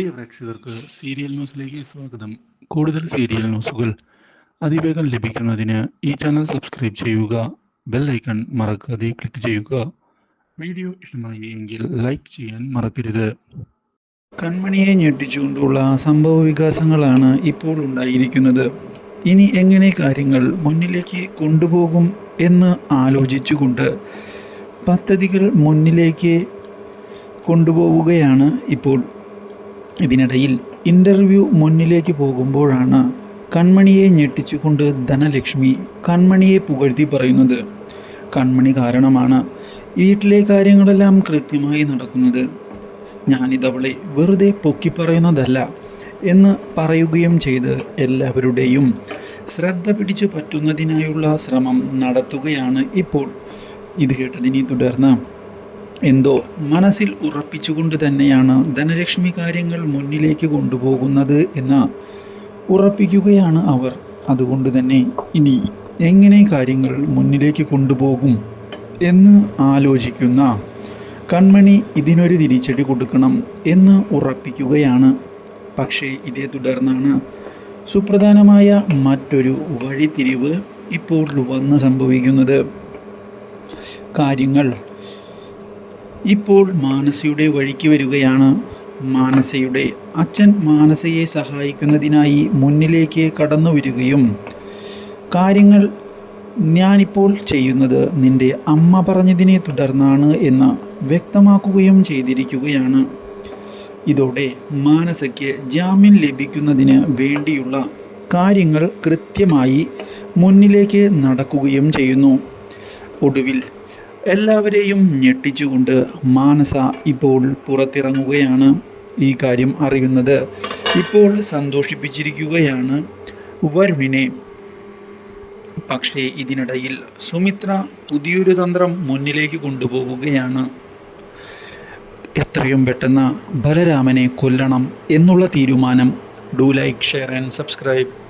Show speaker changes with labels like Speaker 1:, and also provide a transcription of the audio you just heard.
Speaker 1: പ്രിയ പ്രേക്ഷകർക്ക് സീരിയൽ ന്യൂസിലേക്ക് സ്വാഗതം. കൂടുതൽ സീരിയൽ ന്യൂസുകൾ അതിവേഗം ലഭിക്കുന്നതിന് ഈ ചാനൽ സബ്സ്ക്രൈബ് ചെയ്യുക ബെൽ ഐക്കൺ മറക്കാതെ ക്ലിക്ക് ചെയ്യുക. വീഡിയോ ഇഷ്ടമായി എങ്കിൽ ലൈക്ക് ചെയ്യാൻ മറക്കരുത്. കൺമണിയെ ഞെട്ടിച്ചുകൊണ്ടുള്ള സംഭവ വികാസങ്ങളാണ് ഇപ്പോൾ ഉണ്ടായിരിക്കുന്നത്. ഇനി എങ്ങനെ കാര്യങ്ങൾ മുന്നിലേക്ക് കൊണ്ടുപോകും എന്ന് ആലോചിച്ചുകൊണ്ട് പദ്ധതികൾ മുന്നിലേക്ക് കൊണ്ടുപോവുകയാണ് ഇപ്പോൾ ഇതിനിടയിൽ ഇന്റർവ്യൂ മുന്നിലേക്ക് പോകുമ്പോഴാണ് കൺമണിയെ ഞെട്ടിച്ചുകൊണ്ട് ധനലക്ഷ്മി കൺമണിയെ പുകഴ്ത്തി പറയുന്നത്. കൺമണി കാരണമാണ് വീട്ടിലെ കാര്യങ്ങളെല്ലാം കൃത്യമായി നടക്കുന്നത്. ഞാനിതവളെ വെറുതെ പൊക്കി പറയുന്നതല്ല എന്ന് പറയുകയും ചെയ്ത് എല്ലാവരുടെയും ശ്രദ്ധ പിടിച്ചു പറ്റുന്നതിനായുള്ള ശ്രമം നടത്തുകയാണ് ഇപ്പോൾ. ഇത് കേട്ടതിനെ തുടർന്ന് എന്തോ മനസ്സിൽ ഉറപ്പിച്ചുകൊണ്ട് തന്നെയാണ് ധനലക്ഷ്മി കാര്യങ്ങൾ മുന്നിലേക്ക് കൊണ്ടുപോകുന്നത് എന്ന് ഉറപ്പിക്കുകയാണ് അവർ. അതുകൊണ്ട് തന്നെ ഇനി എങ്ങനെ കാര്യങ്ങൾ മുന്നിലേക്ക് കൊണ്ടുപോകും എന്ന് ആലോചിക്കുന്ന കൺമണി ഇതിനൊരു തിരിച്ചടി കൊടുക്കണം എന്ന് ഉറപ്പിക്കുകയാണ്. പക്ഷേ ഇതേ തുടർന്നാണ് സുപ്രധാനമായ മറ്റൊരു വഴിത്തിരിവ് ഇപ്പോൾ വന്ന് സംഭവിക്കുന്നത്. കാര്യങ്ങൾ ഇപ്പോൾ മാനസയുടെ വഴിക്ക് വരികയാണ്. മാനസയുടെ അച്ഛൻ മാനസയെ സഹായിക്കുന്നതിനായി മുന്നിലേക്ക് കടന്നു വരികയും കാര്യങ്ങൾ ഞാനിപ്പോൾ ചെയ്യുന്നത് നിന്റെ അമ്മ പറഞ്ഞതിനെ തുടർന്നാണ് എന്ന് വ്യക്തമാക്കുകയും ചെയ്തിരിക്കുകയാണ്. ഇതോടെ മാനസയ്ക്ക് ജാമ്യം ലഭിക്കുന്നതിന് വേണ്ടിയുള്ള കാര്യങ്ങൾ കൃത്യമായി മുന്നിലേക്ക് നടക്കുകയും ചെയ്യുന്നു. ഒടുവിൽ എല്ലാവരെയും ഞെട്ടിച്ചുകൊണ്ട് മാനസ ഇപ്പോൾ പുറത്തിറങ്ങുകയാണ് ഈ കാര്യം അറിയുന്നത്. ഇപ്പോൾ സന്തോഷിപ്പിച്ചിരിക്കുകയാണ് വരുണിനെ. പക്ഷേ ഇതിനിടയിൽ സുമിത്ര പുതിയൊരു തന്ത്രം മുന്നിലേക്ക് കൊണ്ടുപോകുകയാണ് എത്രയും പെട്ടെന്ന് ബലരാമനെ കൊല്ലണം എന്നുള്ള തീരുമാനം. Do like share and subscribe.